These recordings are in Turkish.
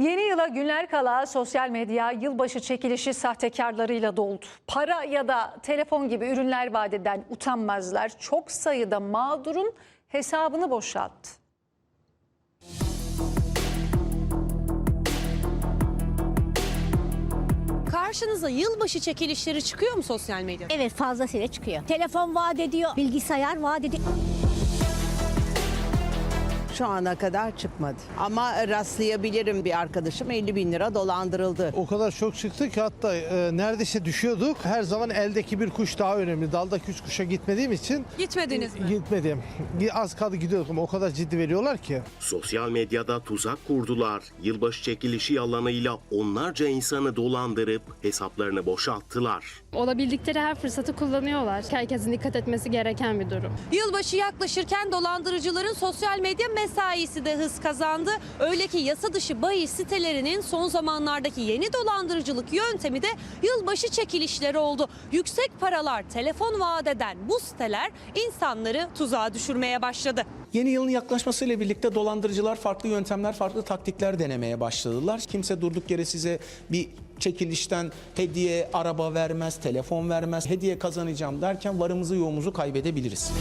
Yeni yıla günler kala sosyal medya yılbaşı çekilişi sahtekarlarıyla doldu. Para ya da telefon gibi ürünler vaat eden utanmazlar çok sayıda mağdurun hesabını boşalttı. Karşınıza yılbaşı çekilişleri çıkıyor mu sosyal medyada? Evet fazlasıyla çıkıyor. Telefon vaat ediyor, bilgisayar vaat ediyor. Şu ana kadar çıkmadı. Ama rastlayabilirim bir arkadaşım 50 bin lira dolandırıldı. O kadar çok çıktı ki hatta e, neredeyse düşüyorduk. Her zaman eldeki bir kuş daha önemli. Daldaki üç kuşa gitmediğim için Gitmediniz mi? gitmedim. Az kaldı gidiyorduk ama o kadar ciddi veriyorlar ki. Sosyal medyada tuzak kurdular. Yılbaşı çekilişi yalanıyla onlarca insanı dolandırıp hesaplarını boşalttılar. Olabildikleri her fırsatı kullanıyorlar. Herkesin dikkat etmesi gereken bir durum. Yılbaşı yaklaşırken dolandırıcıların sosyal medya mesaisi de hız kazandı. Öyle ki yasa dışı bahis sitelerinin son zamanlardaki yeni dolandırıcılık yöntemi de yılbaşı çekilişleri oldu. Yüksek paralar telefon vaat eden bu siteler insanları tuzağa düşürmeye başladı. Yeni yılın yaklaşmasıyla birlikte dolandırıcılar farklı yöntemler, farklı taktikler denemeye başladılar. Kimse durduk yere size bir çekilişten hediye, araba vermez, telefon vermez, hediye kazanacağım derken varımızı yoğumuzu kaybedebiliriz.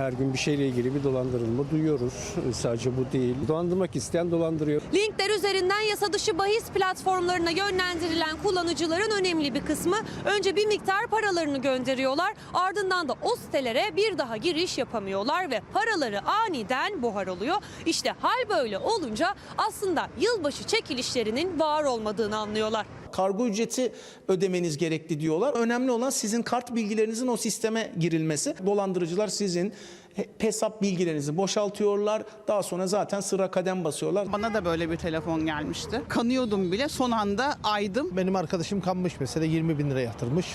Her gün bir şeyle ilgili bir dolandırılma duyuyoruz. Sadece bu değil. Dolandırmak isteyen dolandırıyor. Linkler üzerinden yasa dışı bahis platformlarına yönlendirilen kullanıcıların önemli bir kısmı önce bir miktar paralarını gönderiyorlar. Ardından da o sitelere bir daha giriş yapamıyorlar ve paraları aniden buhar oluyor. İşte hal böyle olunca aslında yılbaşı çekilişlerinin var olmadığını anlıyorlar. Kargo ücreti ödemeniz gerekli diyorlar. Önemli olan sizin kart bilgilerinizin o sisteme girilmesi. Dolandırıcılar sizin he- hesap bilgilerinizi boşaltıyorlar. Daha sonra zaten sıra kadem basıyorlar. Bana da böyle bir telefon gelmişti. Kanıyordum bile son anda aydım. Benim arkadaşım kanmış mesela 20 bin lira yatırmış.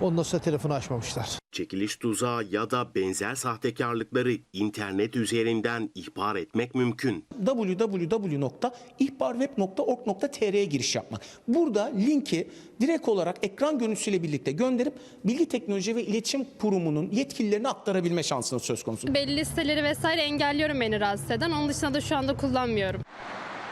Ondan sonra telefonu açmamışlar. Çekiliş tuzağı ya da benzer sahtekarlıkları internet üzerinden ihbar etmek mümkün. www.ihbarweb.org.tr'ye giriş yapmak. Burada linki direkt olarak ekran görüntüsüyle birlikte gönderip Bilgi Teknoloji ve İletişim Kurumu'nun yetkililerine aktarabilme şansınız söz konusu. Belli listeleri vesaire engelliyorum beni rahatsız eden. Onun dışında da şu anda kullanmıyorum.